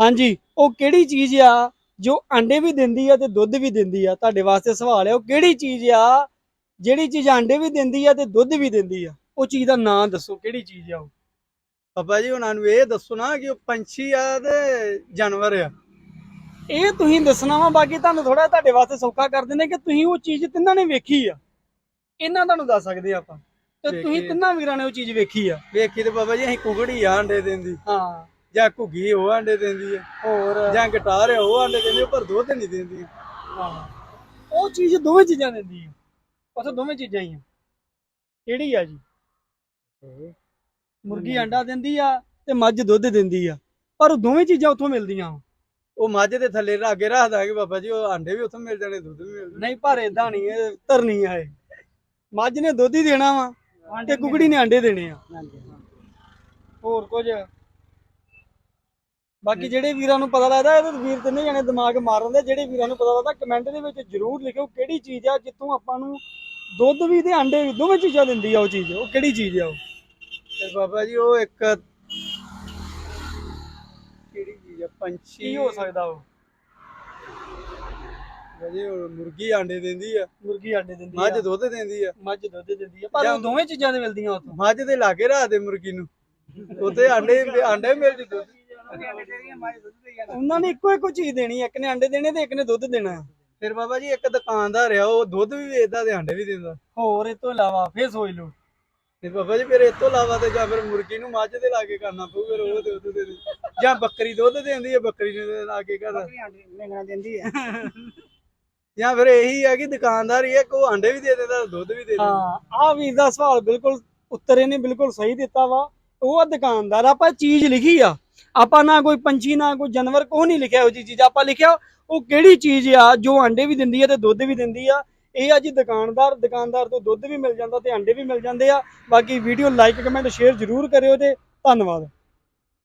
ਹਾਂਜੀ ਉਹ ਕਿਹੜੀ ਚੀਜ਼ ਆ? ਜੋ ਅੰਡੇ ਵੀ ਦਿੰਦੀ ਆ ਤੇ ਦੁੱਧ ਵੀ ਦਿੰਦੀ ਆ। ਤੁਹਾਡੇ ਵਾਸਤੇ ਸਵਾਲ ਹੈ ਉਹ ਕਿਹੜੀ ਚੀਜ਼ ਆ? ਜਿਹੜੀ ਚੀਜ਼ ਅੰਡੇ ਵੀ ਦਿੰਦੀ ਆ ਤੇ ਦੁੱਧ ਵੀ ਦਿੰਦੀ ਆ। ਉਹ ਚੀਜ਼ ਦਾ ਨਾਂ ਦੱਸੋ ਕਿਹੜੀ ਚੀਜ਼ ਆ ਉਹ? ਬਾਬਾ ਜੀ ਉਹਨਾਂ ਨੂੰ ਇਹ ਦੱਸੋ ਨਾ ਕਿ ਉਹ ਪੰਛੀ ਆ ਤੇ ਜਾਨਵਰ ਆ। ਇਹ ਤੁਸੀਂ ਦੱਸਣਾ ਵਾ ਬਾਕੀ ਤੁਹਾਨੂੰ ਥੋੜਾ ਤੁਹਾਡੇ ਵਾਸਤੇ ਸੌਖਾ ਕਰ ਦਿੰਦੇ ਕਿ ਤੁਸੀਂ ਉਹ ਚੀਜ਼ ਤਿੰਨਾਂ ਨੇ ਵੇਖੀ ਆ। ਇਹਨਾਂ ਤੁਹਾਨੂੰ ਦੱਸ ਸਕਦੇ ਆਪਾਂ। ਤੇ ਤੁਸੀਂ। ਤਿੰਨਾਂ ਵੀਰਾਂ ਨੇ ਉਹ ਚੀਜ਼ ਵੇਖੀ ਆ। ਵੇਖੀ ਤੇ ਬਾਬਾ ਜੀ ਅਸੀਂ ਕੁਕੜੀ ਆ ਅੰਡੇ ਦਿੰਦੀ। ਹਾਂ। ਜਾਂ ਘੁੱਗੀ ਉਹ ਅੰਡੇ ਦਿੰਦੀ ਆ ਹੋਰ। ਜਾਂ ਗਿਟਾਰ ਉਹ ਅੰਡੇ ਦਿੰਦੀ ਪਰ ਦੁੱਧ ਨਹੀਂ ਦਿੰਦੀ। ਹਾਂ ਉਹ ਚੀਜ਼ ਦੋਵੇਂ ਚੀਜ਼ਾਂ ਦਿੰਦੀ ਆ ਉੱਥੇ ਦੋਵੇਂ ਚੀਜ਼ਾਂ ਹੀ ਆ। ਕਿਹੜੀ ਆ ਜੀ? ਮੁਰਗੀ ਅੰਡਾ ਦਿੰਦੀ ਆ ਤੇ ਮੱਝ ਦੁੱਧ ਦਿੰਦੀ ਆ। ਪਰ ਉਹ ਦੋਵੇਂ ਚੀਜ਼ਾਂ ਉੱਥੋਂ ਮਿਲਦੀਆਂ। ਉਹ ਮੱਝ ਦੇ ਥੱਲੇ ਲਾਗੇ ਰੱਖ ਦਾਂਗੇ ਬਾਬਾ ਜੀ ਉਹ ਅੰਡੇ ਵੀ ਉੱਥੋਂ ਮਿਲ ਜਾਣੇ ਦੁੱਧ ਵੀ ਮਿਲ ਨਹੀਂ ਪਰ ਇਦਾਂ ਨਹੀਂ ਇਹ ਧਰਨੀ ਆ ਇਹ। ਮੱਝ ਨੇ ਦੁੱਧ ਹੀ ਦੇਣਾ ਵਾ ਤੇ ਕੁਕੜੀ ਨੇ ਅੰਡੇ ਦੇਣੇ ਆ। ਹੋਰ ਕੁਝ? ਬਾਕੀ ਜਿਹੜੇ ਵੀਰਾਂ ਨੂੰ ਪਤਾ ਲੱਗਦਾ ਇਹ ਤਾਂ ਵੀਰ ਤਿੰਨੇ ਜਣੇ ਦਿਮਾਗ ਮਾਰਨ ਦੇ ਜਿਹੜੇ ਵੀਰਾਂ ਨੂੰ ਪਤਾ ਲੱਗਦਾ ਕਮੈਂਟ ਦੇ ਵਿੱਚ ਜਰੂਰ ਲਿਖਿਓ ਕਿਹੜੀ ਚੀਜ਼ ਆ ਜਿੱਥੋਂ ਆਪਾਂ ਨੂੰ ਦੁੱਧ ਵੀ ਤੇ ਅੰਡੇ ਵੀ ਦੋਵੇਂ ਚੀਜ਼ਾਂ ਦਿੰਦੀ ਆ ਉਹ ਚੀਜ਼ ਉਹ ਕਿਹੜੀ ਚੀਜ਼ ਆ ਉਹ? ਤੇ ਬਾਬਾ ਜੀ ਉਹ ਇੱਕ ਕਿਹੜੀ ਚੀਜ਼ ਆ? ਪੰਛੀ। ਕੀ ਹੋ ਸਕਦਾ ਉਹ? ਬਾਬਾ ਜੀ ਉਹ ਮੁਰਗੀ ਅੰਡੇ ਦਿੰਦੀ ਆ। ਮੁਰਗੀ ਅੰਡੇ ਦਿੰਦੀ ਮੱਝ ਆ। ਦੁੱਧ ਦਿੰਦੀ ਆ। ਮੱਝ ਦੁੱਧ ਦਿੰਦੀ ਆ। ਪਰ ਉਹ ਦੋਵੇਂ ਚੀਜ਼ਾਂ ਦੇ ਮਿਲਦੀਆਂ ਉੱਥੋਂ ਮੱਝ ਦੇ ਲਾਗੇ ਰੱਖ ਦੇ ਮੁਰਗੀ ਨੂੰ। ਉੱਥੇ ਅੰਡੇ ਅੰਡੇ ਵੀ ਮਿਲ ਜੂ ਦੁੱਧ। ਉਹਨਾਂ ਨੇ ਇੱਕੋ ਇੱਕੋ ਚੀਜ਼ ਦੇਣੀ ਆ, ਇੱਕ ਨੇ ਅੰਡੇ ਦੇਣੇ ਤੇ ਇੱਕ ਨੇ ਦੁੱਧ ਦੇਣਾ ਫਿਰ ਬਾਬਾ ਜੀ ਇੱਕ ਦੁਕਾਨਦਾਰ ਆ ਉਹ ਦੁੱਧ ਵੀ ਵੇਚਦਾ ਤੇ ਅੰਡੇ ਵੀ ਦਿੰਦਾ। ਹੋਰ ਇਹ ਤੋਂ ਇਲਾਵਾ ਫੇਰ ਸੋਚ ਲਓ। ਤੇ ਬਾਬਾ ਜੀ ਫਿਰ ਇਸ ਤੋਂ ਇਲਾਵਾ ਤੇ ਜਾਂ ਫਿਰ ਮੁਰਗੀ ਨੂੰ ਮੱਝ ਦੇ ਲਾਗੇ ਕਰਨਾ ਪਊ ਫਿਰ ਉਹ ਤੇ ਦੁੱਧ ਦੇ ਦੇ। ਜਾਂ ਬੱਕਰੀ ਦੁੱਧ ਦਿੰਦੀ ਹੈ ਬੱਕਰੀ ਨੂੰ ਲਾਗੇ ਕਰਦਾ। ਮੇਗਣਾ ਦਿੰਦੀ ਆ। ਜਾਂ ਫਿਰ ਇਹੀ ਹੈ ਕਿ ਦੁਕਾਨਦਾਰ ਹੀ ਹੈ ਕਿ ਉਹ ਅੰਡੇ ਵੀ ਦੇ ਦਿੰਦਾ ਤੇ ਦੁੱਧ ਵੀ ਦੇ ਦਿੰਦਾ। ਹਾਂ ਆ ਵੀਰ ਦਾ ਸਵਾਲ ਬਿਲਕੁਲ ਉੱਤਰ ਇਹਨੇ ਬਿਲਕੁਲ ਸਹੀ ਦਿੱਤਾ ਵਾ। ਉਹ ਆ ਦੁਕਾਨਦਾਰ ਆਪਾਂ ਚੀਜ਼ ਲਿਖੀ ਆ। ਆਪਾਂ ਨਾ ਕੋਈ ਪੰਛੀ, ਨਾ ਕੋਈ ਜਾਨਵਰ ਕੋਈ ਨਹੀਂ ਲਿਖਿਆ ਉਹ ਜੀ ਚੀਜ਼। ਆਪਾਂ ਲਿਖਿਆ, ਉਹ ਕਿਹੜੀ ਚੀਜ਼ ਆ, ਜੋ ਆਂਡੇ ਵੀ ਦਿੰਦੀ ਆ ਤੇ ਦੁੱਧ ਵੀ ਦਿੰਦੀ ਆ। ਇਹ ਆ ਜੀ ਦੁਕਾਨਦਾਰ ਦੁਕਾਨਦਾਰ ਤੋਂ ਦੁੱਧ ਵੀ ਮਿਲ ਜਾਂਦਾ ਤੇ ਆਂਡੇ ਵੀ ਮਿਲ ਜਾਂਦੇ ਆ। ਬਾਕੀ ਵੀਡੀਓ ਲਾਈਕ ਕਮੈਂਟ ਸ਼ੇਅਰ ਜ਼ਰੂਰ ਕਰਿਓ ਤੇ ਧੰਨਵਾਦ।